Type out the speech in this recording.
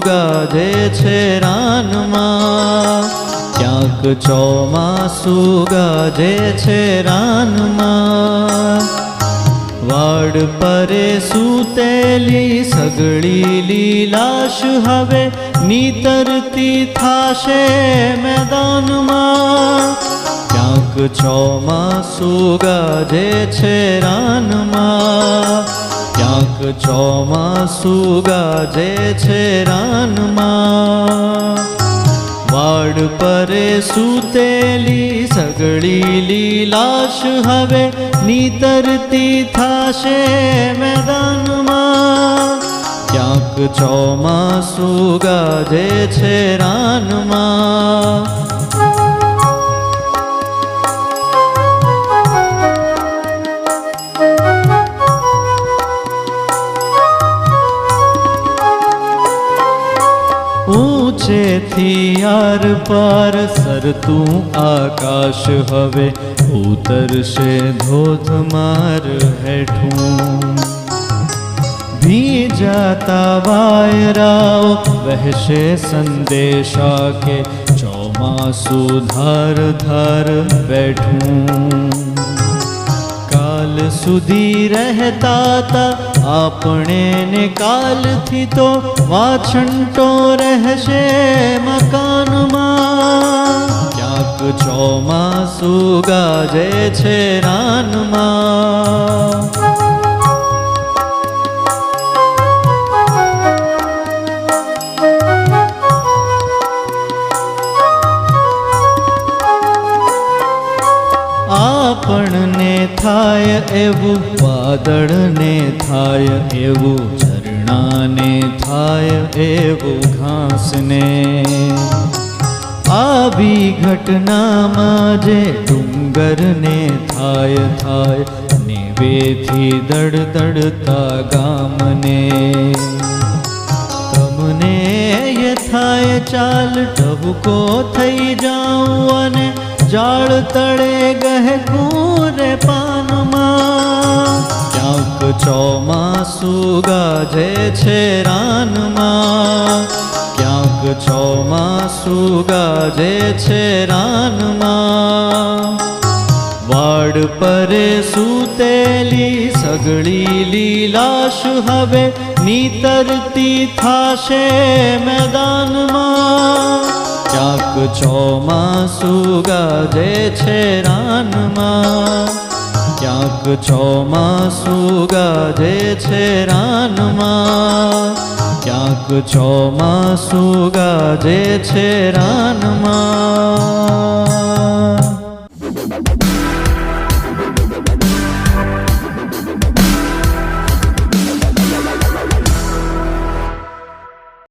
ગાજે છે રાનમાં. ક્યાંક ચોમાસું ગાજે છે રાનમાં. વાડ પરે સૂતેલી સગળી લીલાશ હવે નીતરતી થાશે મેદાનમાં. ક્યાંક ચોમાસું ગાજે છે રાનમાં. ક્યાંક ચોમાસું ગાજે છે રાનમાં. વાડ પરે સૂતેલી સગળી લીલાશ હવે નીતરતી થાશે મેદાનમાં. ક્યાંક ચોમાસું ગાજે છે રાનમાં. थी आर पार, सर तू आकाश हवे, उतर से धोधमार है भी जाता वायराओ से संदेशा के चौमा सुधार धार बैठूं। સુધી રહેતા તા આપણે ને કાલથી તો વાછંટો રહેશે મકાનમાં. ક્યાંક ચોમાસું ગાજે છે રાનમાં. આપણને થાય એવું વાદળને થાય એવું ઝરણાને થાય એવું ઘાસને આવી ઘટનામાં જે ડુંગરને થાય થાય નેવેથી દડદડતા ગામને તમને એ થાય ચાલ ટબકો થઈ જાઉં અને જાળ તળે ગહેકું રે પાનમાં ક્યાંક ચોમાસું ગાજે છે રાનમાં. ક્યાંક ચોમાસું ગાજે છે રાનમાં. વાડ પરે સૂતેલી સગળી લીલાશ હવે નીતરતી થાશે મેદાનમાં. ક્યાંક ચોમાસું ગાજે છે રાનમાં. ક્યાંક ચોમાસું ગાજે છે રાનમાં. ક્યાંક ચોમાસું ગાજે છે રાનમાં.